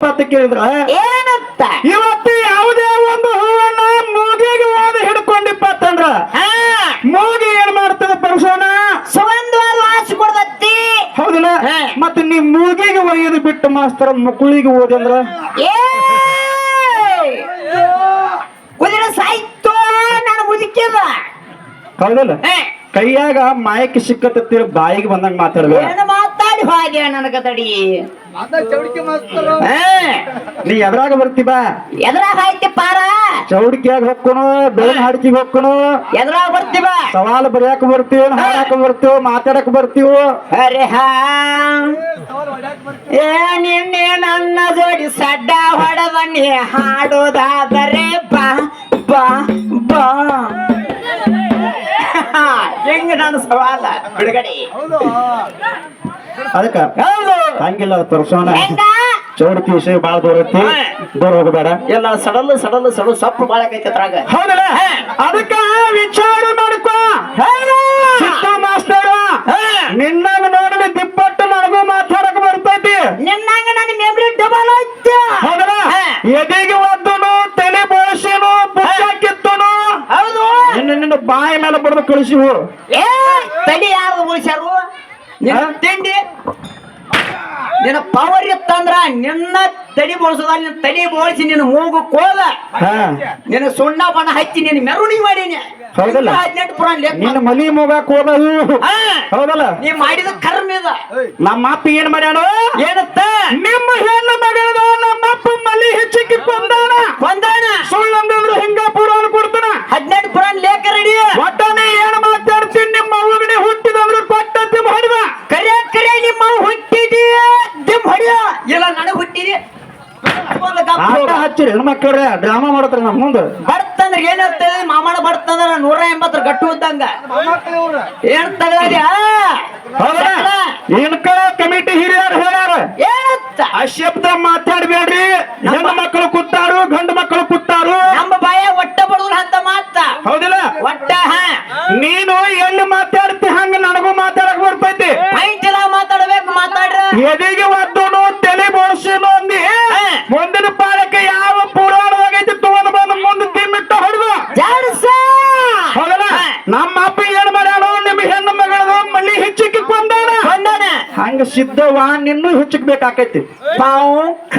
ಅಂತ ಕೇಳಿದ್ರ? ಏನಂತ? ಇವತ್ತು ಯಾವುದೇ ಒಂದು ಹೂವನ್ನ ಮೂಗಿಗೆ ಓದಿ ಹಿಡ್ಕೊಂಡಿಪ್ಪ ಅಂತಂದ್ರ? ಮೂಗಿ ಏನ್ ಮಾಡ್ತದ ಪರಸೋಣ ಸುಗಂಧವಾದ ವಾಸ ಕೊಡ್ತತಿ. ಹೌದಿಲ್ಲ. ಮತ್ತೆ ನೀ ಮೂಗಿಗೆ ಒಯ್ಯದು ಬಿಟ್ಟು ಮಾಸ್ತರ ಮಕ್ಕಳಿಗೆ ಓದಿ ಅಂದ್ರ? ಕುದಿರ ಸಾಯ್ತು ನಾನು ಮುದುಕಿದ ಹೌದಲ್ಲ? ಕೈಯಾಗ ಮಾಯಕ್ಕೆ ಸಿಕ್ಕತ್ತಿರ ಬಾಯಿಗೆ ಬಂದಂಗ ಮಾತಾಡ್ಬೇಕು ಏನು ಮಾತಾಡಿ ಹಾಗೆ ನನಗ ತಡಿ ನೀ ಎದ್ರಾಗ ಬರ್ತಿ ಬಾ. ಎದ್ರಾಗ ಐತಿ ಪಾರ. ಚೌಡಿಕಿಯಾಗ ಹೋಗ್ಕೊನು ಬೇನ್ ಹಾಡ್ಕಿಗೆ ಹೋಗ್ಕೊನು ಎದ್ರಾಗ ಬರ್ತೀವ ಸವಾಲ್ ಬರೆಯಾಕ ಬರ್ತೀವಿ ಹಾಡಾಕ ಬರ್ತೀವಿ ಮಾತಾಡಕ್ ಬರ್ತೀವಿ. ಅರೆ ಹಾ. ಏ ನಿನ್ನೆ ನನ್ನ ಜೋಡಿ ಸಡ್ಡ ಹೊಡೆದ ನೀ ಹಾಡೋದಾದರೆ ಬಾ ಬಾ ಬಾ. ಹೆಂಗ ನಾನು ಸವಾಲ? ಬಿಡುಗಡೆ. ಅದಕ್ಕ ಹೌದು. ಹಂಗಿಲ್ಲ ತರ್ಸೋಣ ಚೌಡಕಿ ವಿಷಯ ಬಾಳ ದೂರ ಐತಿ ದೂರ ಹೋಗಬೇಡ. ಎಲ್ಲ ಸಡಲ್ ಸಡಲ್ ಸಡಲ್ ಸೊಪ್ಪು ಬಾಳಕೈತಿ ಅದ್ರಾಗ. ಹೌದಲ್ಲ? ಅದಕ್ಕ ವಿಚಾರ ಮಾಡ್ಕೋ. ಸಿದ್ಧ ಮಾಸ್ತರ ನಿನ್ನಂಗ ನೋಡಲಿ ದಿಪ್ಪಟ್ಟು ನನಗೂ ಮಾತಾಡಕ್ ಬರ್ತೈತಿ. ನಿನ್ನಂಗ ನನ್ನ ಮೆಮ್ರಿ ಡಬಲ್ ಐತಿ. ಹೌದಲ್ಲ. ಎದೆಗೆ ಒದ್ದನು ತಲೆ ಬೋಳಿಸಿನು ಪುಕ್ಕ ಕಿತ್ತನು. ಹೌದು. ನಿನ್ನ ನಿನ್ನ ಬಾಯಿ ಮೇಲೆ ಬಡ್ದು ಕಳಿಸಿವು ಏ ತಡಿ ಯಾರು ಉಳಿಸ್ಯಾರು ನಿನ್ನ? ತಿಂಡಿ ನಿನ್ನ ಪವರ್ ಇತ್ತಂದ್ರ ನಿನ್ನ ತಡಿ ಬೋಳಿಸೋದ ನಿನ್ನ ತಡಿ ಬೋಳಿಸಿ ನಿನ್ನ ಮೂಗು ಕೋಲ ನಿನ್ನ ಸುಣ್ಣ ಬಣ್ಣ ಹಚ್ಚಿ ನಿನ್ನ ಮೆರವಣಿಗೆ ಮಾಡೀನಿ. ಹೌದಲ್ಲ? ಹದಿನೆಂಟು ಪುರಾಣ ನಿನ್ನ ಮಲಿ ಮೂಗ ಕೋಲ. ಹೌದಲ್ಲ? ನೀ ಮಾಡಿದ ಕರ್ಮ ಇದ. ನಮ್ಮ ಅಪ್ಪ ಏನ್ ಮಾಡ್ಯಾಣ ಏನತ್ತ ನಿಮ್ಮ ಹೆಣ್ಣು ಮಗಳದ ನಮ್ಮ ಅಪ್ಪ ಮಲಿ ಹೆಚ್ಚಿಕ್ಕಿ ಕೊಂದಾನ ಒಂದಾನ ಸುಳ್ಳಂದ್ರೆ ಹಿಂಗ ಪುರಾಣ ಕೊಡ್ತಾನ ಹದಿನೆಂಟು ಪುರಾಣ ಲೇಖ ರೆಡಿ ಒಟ್ಟನೆ ಏನ್ ಮಾತಾಡ್ತೀನಿ ನಿಮ್ಮ ಅವ್ವಗನೆ ಹುಟ್ಟಿದವ್ರು ಪಟ್ಟ ತಿಮ್ಮ ಹೊಡಿದ ಕರೆ ಕರೆ ನಿಮ್ಮ ಹುಟ್ಟಿದಿ ದಿಮ್ ಹೊಡಿಯ ಇಲ್ಲ ನನಗ್ ಹುಟ್ಟಿದಿ ಒಂದು ಗಪ್ ಆಟ. ಹಚ್ಚಿರಿ ಹೆಣ್ಮಕ್ಳ್ರೆ ಡ್ರಾಮಾ ಮಾಡ್ತಾರ ನಮ್ಮ ಮುಂದೆ. ಬರ್ತಂದ್ರೆ ಏನಾಗ್ತದೆ ಮಾಮನ ಬರ್ತಂದ್ರ ನೂರ ಎಂಬತ್ತರ ಗಟ್ಟು ಇದ್ದಂಗ ಏನ್ ಕಮಿಟಿ ಹಿರಿಯರು ಹೇಳ್ಯಾರ? ಅಶಬ್ದ ಮಾತಾಡ್ಬೇಡ್ರಿ. ಹೆಣ್ಣು ಮಕ್ಕಳು ಕೂತಾರು ಗಂಡು ಮಕ್ಕಳು ಹಂಗ ಸಿದ್ಧವ ನಿನ್ನೂ ಹೆಚ್ಚಿಕ್ ಬೇಕಾಕೈತಿ ಪಾವುಂಕ್.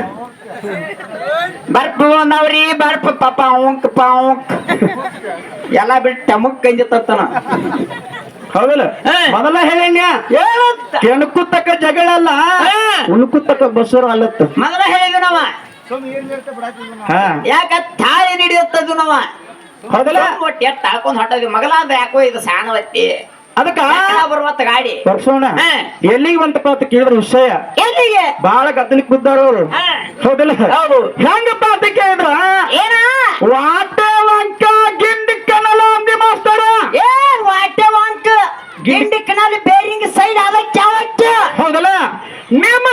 ಬರ್ಪು ಬಂದವ್ರಿ ಬರ್ಪ ಪಾಂಕ್ ಪಾಂಕ್ ಎಲ್ಲ ಬಿಟ್ಟು ಟಮಕ್ ಕಂಜಿತ್ತನ ಹೌದಲ್ಲ. ಮೊದಲ ಏನಂತ ಕೆಣಕುತ್ತಕ್ಕ ಜಗಳ ಅಲ್ಲ ಉಣುಕುತ್ತಕ್ಕ ಬಸರು ಅಲ್ಲತ್ತ. ಮೊದಲ ಹೇಳಿದ ನಾವ. ಹಾ. ಯಾಕ ತಾಳಿ ಹಿಡಿಯತ್ತದು ನಾವ? ಹೌದಲ್ಲ? ಒಟ್ಟು ಎತ್ತ ಹಾಕೊಂಡು ಹೊಟ್ಟದ ಮಗಲಾದ ಯಾಕೋ ಇದು ಸಾಣವತ್ತಿ. ಅದಕ್ಕ ಬರುವತ್ತ ಗಾಡಿ. ಬರ್ಸೋಣ. ಎಲ್ಲಿಗೆ ಬಂತಪ್ಪ ಅಂತ ಕೇಳಿದ್ರ ವಿಷಯ. ಎಲ್ಲಿಗೆ? ಬಾಳ ಗದ್ದಲಿಕ್ ಬಿದ್ದಾರ ಅವ್ರು. ಹೌದಲ್ಲ? ಹೌದು. ಹೆಂಗಪ್ಪ ಅಂತ ಕೇಳಿದ್ರ? ಏನ? ವಾಟೆ ವಂಕ ಗಿಂಡಿ ಕನಲ ಅಂದಿ ಮಾಸ್ತರ. ಏ ವಾಟೆ ವಂಕ ಗಿಂಡಿ ಕಣಲ ಬೇರಿಂಗ್ ಸೈಡ್ ಅದ ಚಾವಚ್ಚ ಹೌದಲ್ಲ? ನಿಮ್ಮ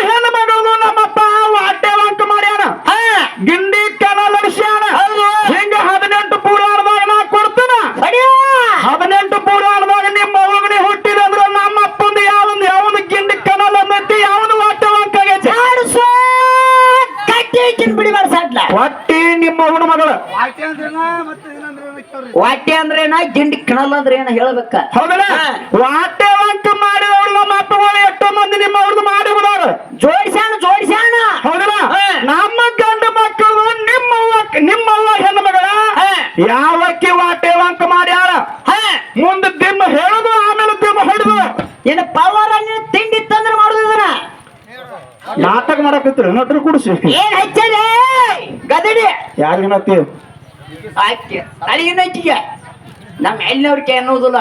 ಬಿಡಿ ಮಾಡ್ಸಡ್ಲ ಒಟ್ಟಿ ನಿಮ್ಮ ಅವನ ಮಗಳ. ವಾಟೆ ಅಂದ್ರೆ ಏನ ಗಿಂಡಿ ಕಣಲ್ ಅಂದ್ರೆ ಏನ ಹೇಳ್ಬೇಕ. ಹೌದಲ್ಲ? ಹಾ. ವಾಟೆ ವಂಕ ಮಾಡಿದವ್ರು ನಮ್ಮ ಅಪ್ಪಗಳು ಎಷ್ಟೋ ಮಂದಿ ನಿಮ್ಮ ಅವ್ರದ್ದು ಮಾಡಿ ಬಿಡೋರು. ಜೋಡಿಸ್ಯಾಣ ಜೋಡಿಸ್ಯಾಣ. ಹೌದಲ್ಲ. ನಮ್ಮ ಗಂಡು ಮಕ್ಕಳು ನಿಮ್ಮವ್ವ ನಿಮ್ಮವ್ವ ಹೆಣ್ಣು ಮಗಳ. ಯಾವಕ್ಕೆ ವಾಟೆ ವಂಕ ಮಾಡ್ಯಾರ? ಹಾ. ಮುಂದೆ ದಿಮ್ಮ ಹೇಳುದು ಆಮೇಲೆ ದಿಮ್ಮ ಹೊಡೆದು. ನಿನ್ನ ಪವರ್ ನೀನು ತಿಂಡಿ ತಂದ್ರೆ ಮಾಡುದಿದ್ರ ನಾಟಕ ಮಾಡಕತ್ರಿ ನಟ್ರು ಕುಡಿಸಿ. ಏನ್ ಹಚ್ಚದೆ ಗದಡಿ. ಯಾರಿಗನತ್ತಿ ಆಕೆ ತಲೆಗಿನ ಅಕ್ಕಿಗೆ ನಮ್ಮ ಎಲ್ಲಿನವ್ರಿಗೆ ಅನ್ನೋದಿಲ್ಲ.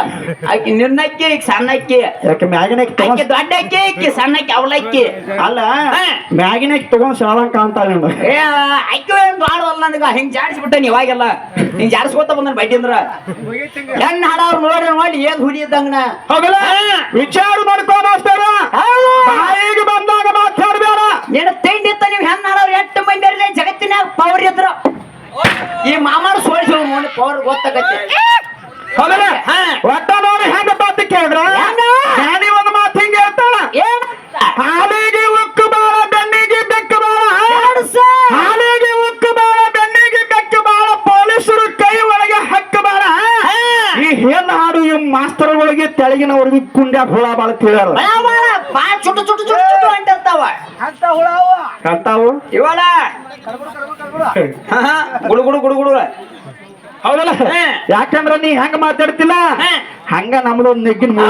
ಆಕಿ ನಿನ್ನಕ್ಕಿ ಈಗ ಸಣ್ಣ ಅಕ್ಕಿ ಯಾಕೆ ಮ್ಯಾಗಿನ ಅಕ್ಕಿ ಆಕೆ ದೊಡ್ಡ ಅಕ್ಕಿ ಆಕಿ ಸಣ್ಣ ಅಕ್ಕಿ ಅವಲಕ್ಕಿ ಅಲ್ಲ ಮ್ಯಾಗಿನ ಮ್ಯಾಗಿನ ತಗೊಂಡ್ ಶಾಲಂಕ ಅಂತ ಏ ಅಕ್ಕಿ ಏನು ಬಾಡವಲ್ಲ ನನಗೆ? ಹಿಂಗೆ ಜಾಡಿಸ್ಬಿಟ್ಟೆ ಇವಾಗೆಲ್ಲ ಹಿಂಗೆ ಜಾಡಿಸ್ಕೋತ ಬಂದನ್ ಬಡ್ಡಿ ಅಂದ್ರ. ಹೆಣ್ಣು ಹಾಡವ್ರು ನೋಡಿ ನೋಡಿ ಏನ್ ಹುಡಿ ಇದ್ದಂಗನ. ವಿಚಾರ ಮಾಡ್ಕೋ ಮಾಸ್ತರ ಬಂದಾಗ ಮಾತಾಡ್ಬೇಡ ಏನ ನೀವು ಹೆಣ್ಣು ಹಾಡೋರು ಎಂಟು ಮಂದಿ ಜಗತ್ತಿನಾಗ ಪವರ್ ಇದ್ರು? ಈ ಮಾಮಾರು ಸೋಳಿಸಿ ಪವರ್ ಗೊತ್ತಾಗತ್ತೆ. ಒಟ್ಟ ನೋಡಿ ಒಂದು ಮಾತು ಹಿಂಗೆ ಹಾಲಿಗೆ ಬಾಳ ಬೆನ್ನಿಗೆ ಬಾಳ ಬಾಳ ಬೆನ್ನಿಗೆ ಬಾಳ ಪೊಲೀಸರು ಕೈ ಒಳಗೆ ಈ ತೆಳಗಿನವರೆಗೂ ಕುಂಡ್ಯಾಗ ಹುಳ ಬಾಳ ತಿಳಿಯಲ್ಲ ಬಳ ಚುಟ್ಟು ಚುಟ್ಟು ಚುಟ್ಟು ಚುಟ್ಟು ಅಂಟಿರ್ತಾವ ಅಂತ ಹುಳ ಅವ ಕಂತಾವು ಇವಳ ಗುಡು ಗುಡು ಗುಡು ಗುಡು. ಹೌದಲ್ಲ? ಯಾಕಂದ್ರ ನೀ ಹೆಂಗ ಮಾತಾಡ್ತಿಲ್ಲ. ಹಂಗ ನಮ್ದು ಒಂದ್ ನೆಗ್ಗಿನ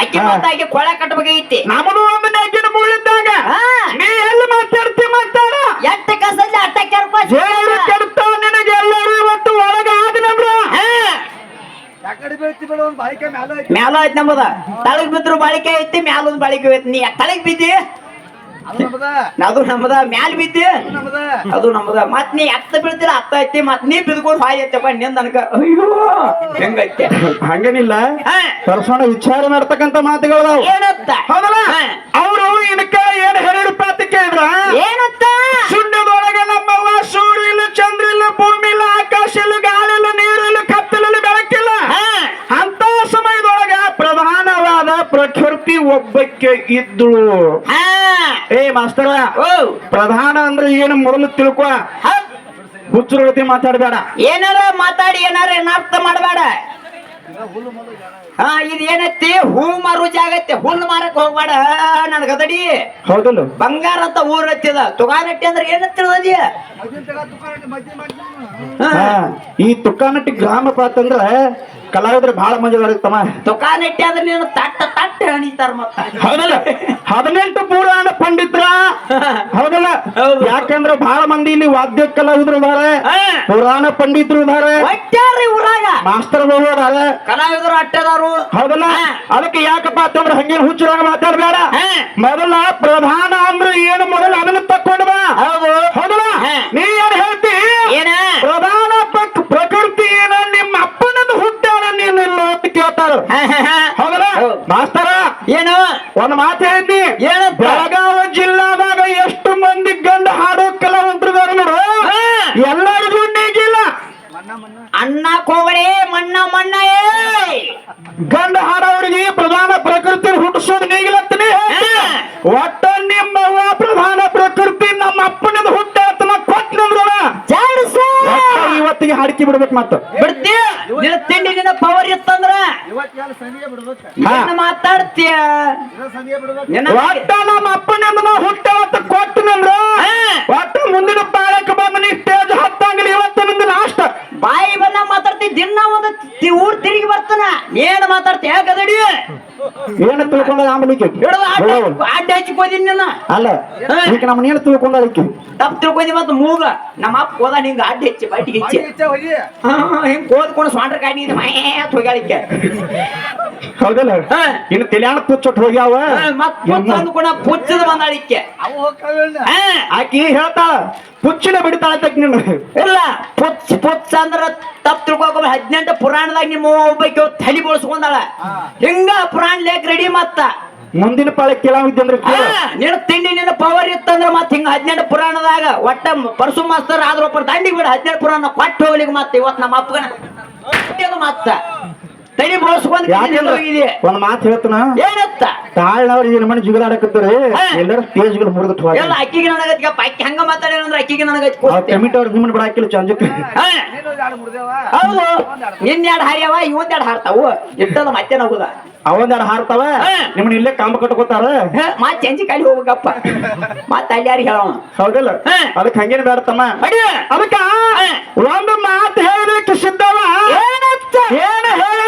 ಅಕ್ಕಿ ಮಾತಾಗಿ ಕೊಳ ಕಟ್ಟಬೇಕೈತಿ ನಮ್ದು ಒಂದು ನೆಗ್ಗಿನ ಮುಳ್ಳಿದ್ದಾಗ ಹಾ. ನೀ ಎಲ್ಲಿ ಮಾತಾಡ್ತಿ ಮಾತಾಡ ಎಟ್ಟ ಕಸಲ್ಲಿ ಅಟ್ಟ ಕೆರ್ಪ ದೇವರು ಕೆಡ್ತಾವ ನಿನಗೆ ಎಲ್ಲರೂ ಇವತ್ತು ಒಳಗ ಆದಿನಂದ್ರ ಯಾಕಡೆ ಬೀಳ್ತಿ ಬಿಡು ಒಂದ್ ಬಾಯಿಕೆ ಮ್ಯಾಲ ಐತಿ. ನಮ್ಮದ. ತಳಗ್ ಬಿದ್ರು ಬಾಳಿಕೆ ಐತಿ ಮ್ಯಾಲ ಬಾಳಿಕೆ ಐತಿ. ನೀ ತಳಗ್ ಬಿದ್ದಿ? ಅದು ನಮ್ಮದ ಮ್ಯಾಲ ಬಿದ್ದಿ? ಅದು ನಮ್ಮದ ಅದು ನಮ್ಮದ ಮತ್ ನೀ ಎತ್ತ ಬೀಳ್ತಿಲ್ಲ ಅತ್ತ ಐತಿ ಮತ್ ನೀ ಬಿದ್ಕೊಂಡು ಹಾಯ್ ಐತಪ್ಪ ನಿಂದ ಅನ್ಕ ಅಯ್ಯೋ ಹೆಂಗೈತೆ? ಹಂಗೇನಿಲ್ಲ. ಹಾ. ಪರ್ಸೋಣ ವಿಚಾರ ಮಾಡ್ತಕ್ಕಂತ ಮಾತುಗಳು ಏನತ್ತ? ಹೌದಲ್ಲ. ಅವರು ಇದಕ್ಕ ಏನ್ ಹೇಳಿರಪ್ಪ ಅಂತ ಕೇಳಿದ್ರ ಏನತ್ತ? ಸುಣ್ಣದೊಳಗೆ ನಮ್ಮವ್ವ ಇದ್ದಳು. ಏ ಮಾಸ್ತರ ಪ್ರಧಾನ ಅಂದ್ರೆ ಏನು ಮೊದಲು ತಿಳ್ಕೊ. ಹುಚ್ಚರ ಮಾತಾಡಬೇಡ ಏನಾರ ಮಾತಾಡಿ ಏನಾರ ಏನಾರ್ಥ ಮಾಡಬೇಡ ಹಾ ಇದು ಏನೈತಿ ಹೂ ಮಾರು ಜಾಗತ್ತೆ ಹುಲ್ ಮಾರಕ್ ಹೋಗ್ಬೇಡ ನನ್ ಗದಡಿ. ಹೌದಲ್ಲ? ಬಂಗಾರ ಅಂತ ಊರ್ ಹತ್ತಿದ. ತುಗಾನಟ್ಟಿ ಅಂದ್ರೆ ಏನ್ ತಿಳಿದಿ ಮದ್ದಿನ ತಗ ತುಪ್ಪ ಮದ್ದಿ ಹಾ, ಈ ತುಕಾನಟ್ಟಿ ಗ್ರಾಮ ಅಂತಂದ್ರ ಕಲಾವಿದ್ರು ಬಹಳ ಮಂದಿ ಬರುತ್ತಮ್ಮ ತುಕಾನಟ್ಟಿ ಅಂದ್ರೆ ನೀನು ತಟ್ಟ ತಟ್ಟ ಹಣಿತಾರ ಮತ್ತ. ಹೌದಲ್ಲ? ಹದಿನೆಂಟು ಪುರಾಣ ಪಂಡಿತ್ರ. ಹೌದಲ್ಲ? ಹೌದು. ಯಾಕಂದ್ರ ಬಹಳ ಮಂದಿ ಇಲ್ಲಿ ವಾದ್ಯ ಕಲಾವಿದ್ರು ಇದಾರೆ. ಹಾ. ಪುರಾಣ ಪಂಡಿತರು ಇದಾರೆ. ಮಾಸ್ತರ್ ಊರಾಗ. ಮಾಸ್ತರ್ಗಳು ಇದಾರೆ. ಕಲಾವಿದರು ಅಟ್ಟದಾರು ಹೌದಲ್ಲ. ಅದಕ್ಕೆ ಯಾಕಪ್ಪ ಅಂತಂದ್ರೆ ಹಂಗೇನು ಹುಚ್ಚರಾಗ ಮಾತಾಡಬೇಡ. ಮೊದಲ ಪ್ರಧಾನ ಅಂದ್ರೆ ಏನು ಮೊದಲ ಅದನ್ನ ತಕ್ಕೊಂಡು ಬಾ. ಹೌದು. ಹೌದಲ್ಲ. ನೀ ಏನ್ ಹೇಳ್ತಿ? ಏನ? ಪ್ರಧಾನ ಪ್ರಕ್- ಪ್ರಕೃತಿ ಏನ ನಿಮ್ಮ ಅಪ್ಪನದು ಹುಟ್ಟಾಳ ನೀನು ಇಲ್ಲ ಅಂತ ಕೇಳ್ತಾರ. ಹೌದಲ್ಲ? ಹೌದು. ಮಾಸ್ತರ ಏನು? ಒಂದ್ ಮಾತು ಹೇಳ್ತಿ. ಏನು? ಬೆಳಗಾವಿ ಜಿಲ್ಲಾದಾಗ ಎಷ್ಟು ಮಂದಿ ಗಂಡ ಹಾಡೋ ಕಲಾವಂತರಿದಾರ ನೋಡು. ಎಲ್ಲರಿಗೂ ನೀಗಿಲ್ಲ ಅಣ್ಣ ಕೋಗಡೆ ಮಣ್ಣ ಮಣ್ಣ ಏ ಗಂಡ ಹಾಡೋರಿಗೆ ಪ್ರಧಾನ ಪ್ರಕೃತಿ ಹುಟ್ಟಿಸೋದು ನೀಗಿಲತ್ತನೇ. ಒಟ್ಟ ನಿಮ್ಮವ್ವ ಪ್ರಧಾನ ಪ್ರಕೃತಿ ನಮ್ಮ ಅಪ್ಪನಿಂದ ಹುಟ್ಟಾತನ ಕೊಟ್ಟು ಜಾಡ್ಸ ಒಟ್ಟ ಇವತ್ತಿಗೆ ಹಾಡಿಕೆ ಬಿಡ್ಬೇಕು ಮತ್ತೆ ಬಿಡ್ತೀಯ? ನಿನ್ನ ತಿಂಡಿ ನಿನ್ನ ಪವರ್ ಇತ್ತಂದ್ರ? ಮಾತಾಡ್ತೀಯ? ಸಂಧಿಗೆ ಬಿಡ್ಬೇಕು? ನಿನ್ನ ಒಟ್ಟ ನಮ್ಮ ಅಪ್ಪನಿಂದ ಹುಟ್ಟಾವತ್ತ ಕೊಟ್ಟನಂದ್ರ ಹಾ. ಒಟ್ಟ ಮುಂದಿನ ಪಾಳಕ್ಕೆ ಬಂದ ನೀ ಸ್ಟೇಜ್ ಹತ್ತಂಗಿಲ್ಲ ಇವತ್ತು ನಿಂದ ಲಾಸ್ಟ್ ಬಾಯಿ ಬಂದ ಮಾತಾಡ್ತಿ ದಿನ ಒಂದು ತಿ- ಊರ್ ತಿರುಗಿ ಬರ್ತಾನ ಏನ್ ಮಾತಾಡ್ತಿ ಗದಡಿ ಏನು ತಿಳ್ಕೊಂಡ ಆಂಬಲಿಕೆ ಹಿಡಿದು ಅಡ್ಡ ಅಡ್ಡ ನಿನ್ನ ಅಲ್ಲ. ಈಗ ನಮ್ಮ ನೀನು ತಿಳ್ಕೊಂಡಲಿಕ್ಕೆ ತಪ್ಪು ತಿಳ್ಕೊಂಡಿ ಮತ್ತೆ ಮೂಗ. ನಮ್ಮ ಅಪ್ಪ ಹೋದ ಹಿಂಗ ಅಡ್ಡ ಹೆಚ್ಚಿ ಬಟ್ಟಿಗೆ ಹೆಚ್ಚಿ. ಹೋಗಿ. ಹಾ, ಹಿಂಗ್ ಕೋದ್ಕೊಂಡು ಸ್ವಾಂಡ್ರ ಗಾಡಿ ಮೈತ್ ಹೋಗ್ಯಾಳಿಕ್ಕೆ ಹೌದಲ್ಲ. ಇನ್ನು ತೆಲ್ಯಾಣ ಪುಚ್ಚೊಟ್ಟು ಹೋಗ್ಯಾವ? ಅಂದ್ಕೊಂಡ ಪುಚ್ಚದ ಬಂದಾಳಿಕೆ ಅವು ಹೋಗ್ತಾವ ಹಾ, ಆಕಿ ಹೇಳ್ತಾಳ ಪುಚ್ಚಿನ ಬಿಡ್ತಾಳ ಅಂತ ನೀನು. ಇಲ್ಲ. ಪುಚ್ಚ ಪುಚ್ಚ ಅಂದ್ರ ತಪ್ಪು ತಿಳ್ಕೊಕ ಹದಿನೆಂಟು ಪುರಾಣದಾಗ ನಿಮ್ಮ ಒಬ್ಬಕ್ಕೆ ತಲೆ ಬೋಳ್ಸ್ಕೊಂಡಾಳ. ಹಿಂಗ ಪುರಾಣ ಲೇಖ ರೆಡಿ ಮತ್ತ ಮುಂದಿನ ಪಾಳೆ ಕೇಳಾವಿದ್ದೆ ಅಂದ್ರೆ ನಿನ್ನ ತಿಂಡಿ ನಿನ್ನ ಪವರ್ ಇತ್ತಂದ್ರ ಮತ್ತೆ ಹಿಂಗ ಹದಿನೆಂಟು ಪುರಾಣದಾಗ ಒಟ್ಟ ಪರಸು ಮಾಸ್ತರ್ ಆದ್ರೂ ಒಬ್ಬರು ದಂಡಿಗೆ ಬಿಡ ಹದಿನೆಂಟು ಪುರಾಣ ಕೊಟ್ಟು ಹೋಗ್ಲಿಕ್ಕೆ ಮತ್ತೆ ಇವತ್ತು ನಮ್ಮ ಅಪ್ಪಗನ ಮತ್ತ. ತಲೆ ಬೋಳ್ಸ್ಕೊಂಡ್ ಒಂದ್ ಮಾತು ಹೇಳ್ತಾನ? ಏನತ್ತ? ತಾಳ್ನವ್ರು ಏನ್ ಮನೆ ಜಿಗದಾಡಕತ್ತಾರೆ. ಎಲ್ಲರ ಸ್ಟೇಜ್ಗಳು ಮುರಿದು ಎಲ್ಲ ಅಕ್ಕಿಗೆ ನನಗೆ ಅಕ್ಕಿ ಹಂಗ ಅಂದ್ರೆ ಅಕ್ಕಿಗೆ ನನಗೆ ಕಮಿಟಿ ಅವ್ರ ನಿಮ್ಮನ್ನ ಬಿಡಾಕಿಲ್ಲ ಚಂಜಕ್ಕೆ ಹಾ. ನೀನು ಎರಡು ಮುರ್ದೇವ ಹೌದು. ನಿನ್ನೆರಡು ಹಾರ್ಯಾವ ಇವೊಂದ್ ಎರಡು ಹಾರ್ತಾವು. ಇಟ್ಟದ ಮತ್ತೆ ನಗುದ. ಅವಂದಾರ ಹಾರ್ತಾವ? ನಿಮ್ ಇಲ್ಲೇ ಕಾಂಬ ಕಟ್ಕೋತಾರ? ಮಾತ್ ಚಂಚಿ ಕಾಲಿ ಹೋಗ್ಬೇಕಪ್ಪ. ಮಾತ್ ಅಲ್ಲಿ ಯಾರು ಹೇಳೋಣ. ಹೌದಲ್ಲ? ಅದಕ್ಕೆ ಹಂಗೇನ್ ಬೇಡತ್ತಮ್ಮ ಅದಕ್ಕ ಒಂದು ಮಾತು ಹೇಳಬೇಕು ಸಿದ್ಧವ ಏನ ಹೇಳ